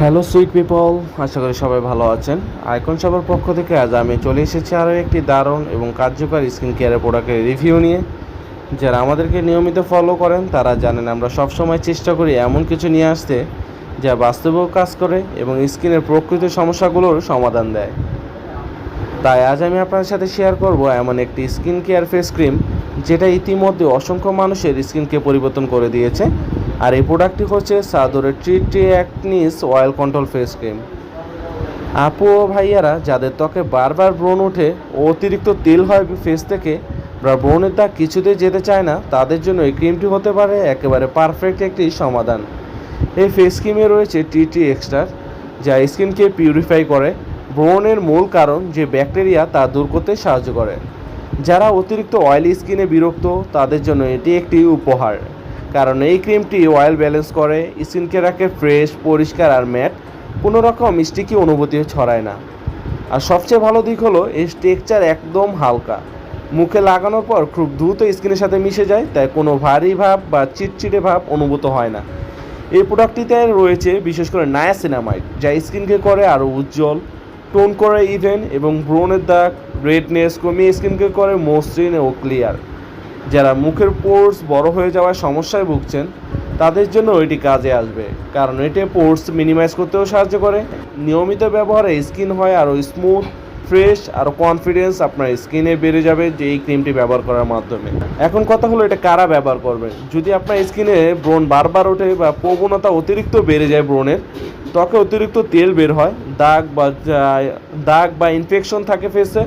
Hello sweet people আশা করি সবাই ভালো আছেন। আইকন সবার পক্ষ থেকে আজ আমি চলে এসেছি আরও একটি দারুণ এবং কার্যকর স্কিন কেয়ারের প্রোডাক্টের রিভিউ নিয়ে। যারা আমাদেরকে নিয়মিত ফলো করেন, তারা জানেন আমরা সবসময় চেষ্টা করি এমন কিছু নিয়ে আসতে যা বাস্তবেও কাজ করে এবং স্কিনের প্রকৃত সমস্যাগুলোর সমাধান দেয়। তাই আজ আমি আপনার সাথে শেয়ার করব এমন একটি স্কিন কেয়ার ফেস ক্রিম যেটা ইতিমধ্যে অসংখ্য মানুষের স্কিনকে পরিবর্তন করে দিয়েছে। আর এই প্রোডাক্টটি হচ্ছে সাদরের ট্রিটি Acnes oil control face cream. আপু ও ভাইয়ারা যাদের ত্বকে বারবার ব্রণ ও অতিরিক্ত তেল হয় ফেস থেকে, বা ব্রণের দাগ কিছুতেই যেতে চায় না, তাদের জন্য এই ক্রিমটি হতে পারে একেবারে পারফেক্ট একটি সমাধান। এই ফেস ক্রিমে রয়েছে টিটি এক্সট্রা যা স্কিনকে পিউরিফাই করে। ব্রণের মূল কারণ যে ব্যাকটেরিয়া তা দূর করতে সাহায্য করে। যারা অতিরিক্ত অয়েলি স্কিনে বিরক্ত, তাদের জন্য এটি একটি উপহার। কারণ এই ক্রিমটি অয়েল ব্যালেন্স করে স্কিনকে রাখে ফ্রেশ পরিষ্কার আর ম্যাট কোনো রকম স্টিকি অনুভূতি ছড়ায় না। আর সবচেয়ে ভালো দিক হলো, এর টেক্সচার একদম হালকা। মুখে লাগানোর পর খুব দ্রুত স্কিনের সাথে মিশে যায়, তাই কোনো ভারী ভাব বা চিটচিটে ভাব অনুভূত হয় না। এই প্রোডাক্টটিতে রয়েছে বিশেষ করে নায়াসিনামাইড যা স্কিনকে করে আরও উজ্জ্বল টোন করে ইভেন এবং ব্রণের দাগ রেডনেস কমিয়ে স্কিনকে করে মসৃণ ও ক্লিয়ার যারা মুখের পোর্স বড় হয়ে যাওয়ার সমস্যায় ভুগছেন, তাদের জন্য এটি কাজে আসবে। কারণ এটি পোর্স মিনিমাইজ করতেও সাহায্য করে। নিয়মিত ব্যবহারে স্কিন হয় আরও স্মুথ ফ্রেশ আর কনফিডেন্স আপনার স্কিনে বেড়ে যাবে যে এই ক্রিমটি ব্যবহার করার মাধ্যমে। এখন কথা হলো এটা কারা ব্যবহার করবে? যদি আপনার স্কিনে ব্রণ বারবার ওঠে বা প্রবণতা অতিরিক্ত বেড়ে যায় ব্রণের ত্বকে অতিরিক্ত তেল বের হয়, দাগ বা দাগ বা ইনফেকশন থাকে ফেসে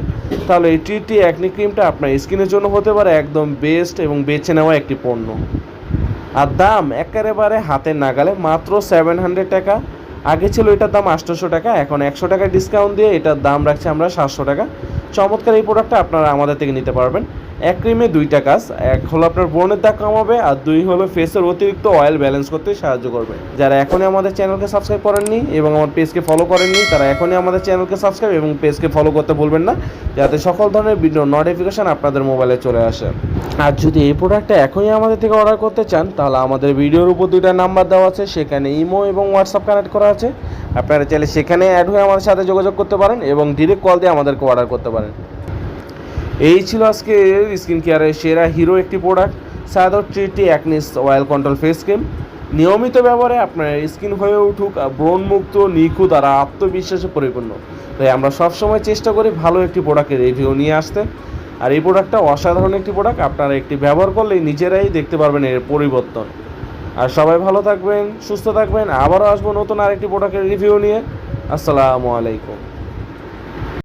তাহলে এই টিটি অ্যাকনি ক্রিমটা আপনার স্কিনের জন্য হতে পারে একদম বেস্ট এবং বেছে নেওয়া একটি পণ্য। আর দাম একেবারে হাতের নাগালে, মাত্র সেভেন হান্ড্রেড টাকা। আগে ছিল এটার দাম আটশোশো টাকা, এখন একশো টাকা ডিসকাউন্ট দিয়ে এটার দাম রাখছি আমরা সাতশো টাকা। চমৎকার এই প্রোডাক্টটা আপনারা আমাদের থেকে নিতে পারবেন। এক ক্রিমে দুইটা কাজ এক হলো আপনার ব্রণের দাগ কমাবে আর দুই হলো ফেসের অতিরিক্ত অয়েল ব্যালেন্স করতে সাহায্য করবে। যারা এখনই আমাদের চ্যানেলকে সাবস্ক্রাইব করেননি এবং আমার পেজকে ফলো করেননি, তারা এখনই আমাদের চ্যানেলকে সাবস্ক্রাইব এবং পেজকে ফলো করতে ভুলবেন না, যাতে সকল ধরনের ভিডিও নোটিফিকেশন আপনাদের মোবাইলে চলে আসে। আর যদি এই প্রোডাক্টটা এখনই আমাদের থেকে অর্ডার করতে চান, তাহলে আমাদের ভিডিওর উপর দুইটা নাম্বার দেওয়া আছে, সেখানে ইমো এবং হোয়াটসঅ্যাপ কানেক্ট করা আছে। আপনারা চাইলে সেখানে অ্যাড হয়ে আমাদের সাথে যোগাযোগ করতে পারেন এবং ডিরেক্ট কল দিয়ে আমাদেরকে অর্ডার করতে পারেন। এই ছিল আজকে স্কিন কেয়ারের সেরা হিরো একটি প্রোডাক্ট সাদর ট্রিটি Acnes oil control face cream নিয়মিত ব্যবহারে আপনার স্কিন হয়ে উঠুক ব্রণমুক্ত নিখুঁত আর আত্মবিশ্বাসে পরিপূর্ণ। তাই আমরা সবসময় চেষ্টা করি ভালো একটি প্রোডাক্টের রিভিউ নিয়ে আসতে। আর এই প্রোডাক্টটা অসাধারণ একটি প্রোডাক্ট আপনারা একটি ব্যবহার করলেই নিজেরাই দেখতে পারবেন এর পরিবর্তন। আর সবাই ভালো থাকবেন, সুস্থ থাকবেন। আবারও আসব নতুন আরেকটি প্রোডাক্টের রিভিউ নিয়ে। আসসালামু আলাইকুম।